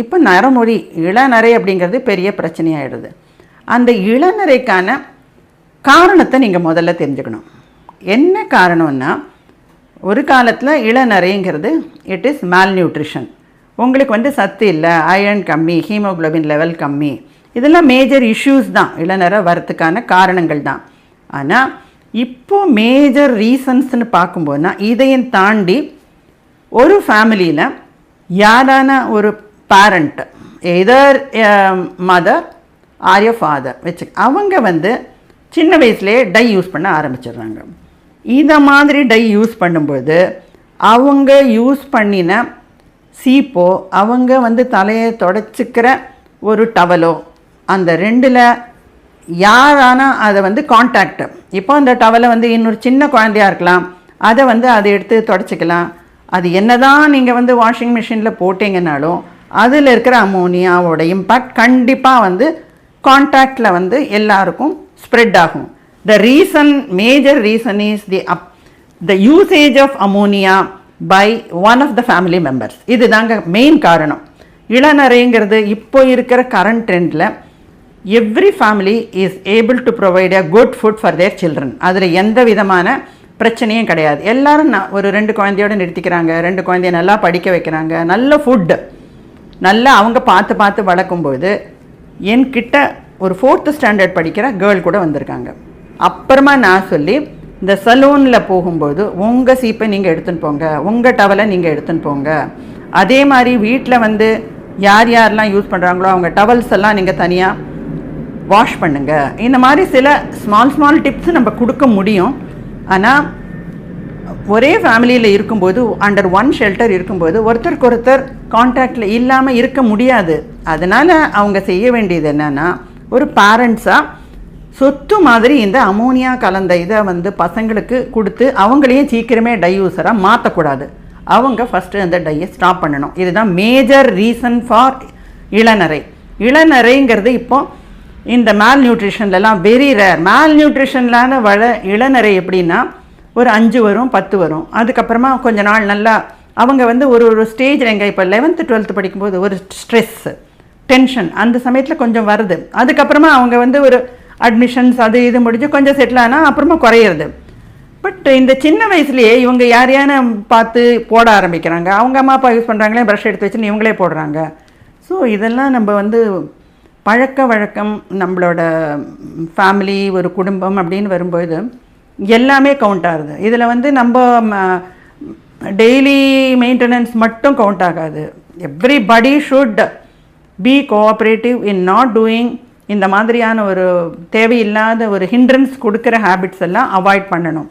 இப்போ நரமொழி இளநரை அப்படிங்கிறது பெரிய பிரச்சனையாயிடுது. அந்த இளநரைக்கான காரணத்தை நீங்கள் முதல்ல தெரிஞ்சுக்கணும். என்ன காரணம்னா ஒரு காலத்தில் இளநரைங்கிறது இட் இஸ் மால் நியூட்ரிஷன் உங்களுக்கு வந்து சத்து இல்லை அயர்ன் கம்மி ஹீமோகுளோபின் லெவல் கம்மி. இதெல்லாம் மேஜர் இஷ்யூஸ் தான். இளநரை வரத்துக்கான காரணங்கள் தான். ஆனால் இப்போ மேஜர் ரீசன்ஸ்னு பார்க்கும்போதுனா இதையும் தாண்டி ஒரு ஃபேமிலியில் யாரான ஒரு parent either mother or a father வச்சு அவங்க வந்து சின்ன வயசுலேயே டை யூஸ் பண்ண ஆரம்பிச்சிடுறாங்க. இந்த மாதிரி டை யூஸ் பண்ணும்போது அவங்க யூஸ் பண்ணின சீப்போ அவங்க வந்து தலையை தொடச்சிக்கிற ஒரு டவலோ அந்த ரெண்டில் யாரானா அதை வந்து கான்டாக்டு இப்போ அந்த டவலை வந்து இன்னொரு சின்ன குழந்தையா இருக்கலாம். அதை வந்து அதை எடுத்து தொடச்சிக்கலாம். அது என்ன தான் நீங்கள் வந்து வாஷிங் மிஷினில் போட்டிங்கனாலும் அதில் இருக்கிற அமோனியாவோட இம்பேக்ட் கண்டிப்பாக வந்து காண்டாக்டில் வந்து எல்லாருக்கும் ஸ்ப்ரெட் ஆகும். The reason major reason is the up the usage of ammonia by one of the family members இதுதாங்க மெயின் காரணம். இளநரைங்கிறது இப்போ இருக்கிற கரண்ட் ட்ரெண்டில் every family is able to provide a good food for their children அதில் எந்த விதமான பிரச்சனையும் கிடையாது. எல்லாரும் நான் ஒரு ரெண்டு குழந்தையோட நிறுத்திக்கிறாங்க ரெண்டு குழந்தைய நல்லா படிக்க வைக்கிறாங்க நல்ல ஃபுட்டு நல்லா அவங்க பார்த்து பார்த்து வளர்க்கும்போது என்கிட்ட ஒரு ஃபோர்த்து ஸ்டாண்டர்ட் படிக்கிற கேர்ள் கூட வந்திருக்காங்க. அப்புறமா நான் சொல்லி இந்த சலூனில் போகும்போது உங்கள் சீப்பை நீங்கள் எடுத்துன்னு போங்க உங்கள் டவலை நீங்கள் எடுத்துன்னு போங்க. அதே மாதிரி வீட்டில் வந்து யார் யாரெல்லாம் யூஸ் பண்ணுறாங்களோ அவங்க டவல்ஸ் எல்லாம் நீங்கள் தனியாக வாஷ் பண்ணுங்கள் இந்த மாதிரி சில ஸ்மால் ஸ்மால் டிப்ஸ் நம்ம கொடுக்க முடியும். ஆனால் ஒரே ஃபேமிலியில் இருக்கும்போது அண்டர் ஒன் ஷெல்டர் இருக்கும்போது ஒருத்தருக்கு ஒருத்தர் காண்டாக்டில் இல்லாமல் இருக்க முடியாது. அதனால் அவங்க செய்ய வேண்டியது என்னென்னா ஒரு பேரண்ட்ஸாக சொத்து மாதிரி இந்த அமோனியா கலந்த இதை வந்து பசங்களுக்கு கொடுத்து அவங்களையும் சீக்கிரமே டையூசராக மாற்றக்கூடாது அவங்க ஃபஸ்ட்டு அந்த டையை ஸ்டாப் பண்ணணும். இதுதான் மேஜர் ரீசன் ஃபார் இளநரை. இளநரைங்கிறது இப்போ இந்த மேல் நியூட்ரிஷன்லலாம் வெரி ரேர் மேல் நியூட்ரிஷன்லான வள இளநரை எப்படின்னா ஒரு அஞ்சு வரும் பத்து வரும். அதுக்கப்புறமா கொஞ்ச நாள் நல்லா அவங்க வந்து ஒரு ஒரு ஸ்டேஜில் எங்கே இப்போ லெவன்த்து டுவெல்த்து படிக்கும்போது ஒரு ஸ்ட்ரெஸ்ஸு டென்ஷன் அந்த சமயத்தில் கொஞ்சம் வருது. அதுக்கப்புறமா அவங்க வந்து ஒரு அட்மிஷன்ஸ் அது இது முடிஞ்சு கொஞ்சம் செட்டில் ஆனால் அப்புறமா குறையிறது. பட் இந்த சின்ன வயசுலேயே இவங்க யார் பார்த்து போட ஆரம்பிக்கிறாங்க. அவங்க அம்மா அப்பா யூஸ் பண்ணுறாங்களே ப்ரஷ் எடுத்து வச்சுன்னு இவங்களே போடுறாங்க. ஸோ இதெல்லாம் நம்ம வந்து பழக்க வழக்கம் நம்மளோட ஃபேமிலி ஒரு குடும்பம் அப்படின்னு வரும்போது எல்லாமே கவுண்ட் ஆகுது. இதில் வந்து நம்ம டெய்லி மெயின்டெனன்ஸ் மட்டும் கவுண்ட் ஆகாது. Everybody should be cooperative in not doing இந்த மாதிரியான ஒரு தேவையில்லாத ஒரு ஹிண்ட்ரன்ஸ் கொடுக்குற ஹேபிட்ஸ் எல்லாம் அவாய்ட் பண்ணணும்.